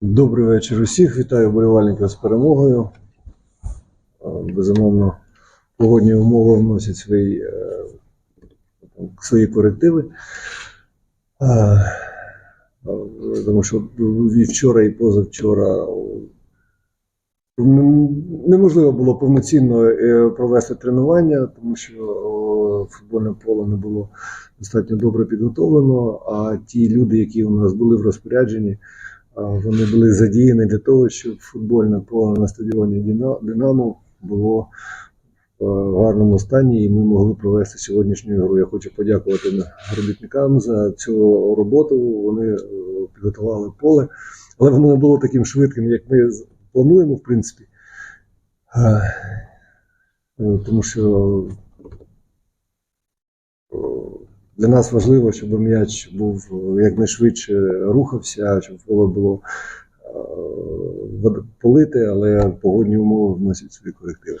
Добрий вечір усіх. Вітаю вболівальників з перемогою. Е, Безумовно, погодні умови вносять свої, е, свої корективи. Е, Тому що і вчора, і позавчора неможливо було повноцінно провести тренування, тому що футбольне поле не було достатньо добре підготовлено. А ті люди, які у нас були в розпорядженні, Вони були задіяні для того, щоб футбольне поле на стадіоні Динамо було в гарному стані, і ми могли провести сьогоднішню гру. Я хочу подякувати робітникам за цю роботу. Вони е, підготували поле, але воно не було таким швидким, як ми плануємо, в принципі. Е, е, Тому що для нас важливо, щоб м'яч був е, якнайшвидше рухався, щоб поле було е, полите, але погодні умови вносять свої корективи.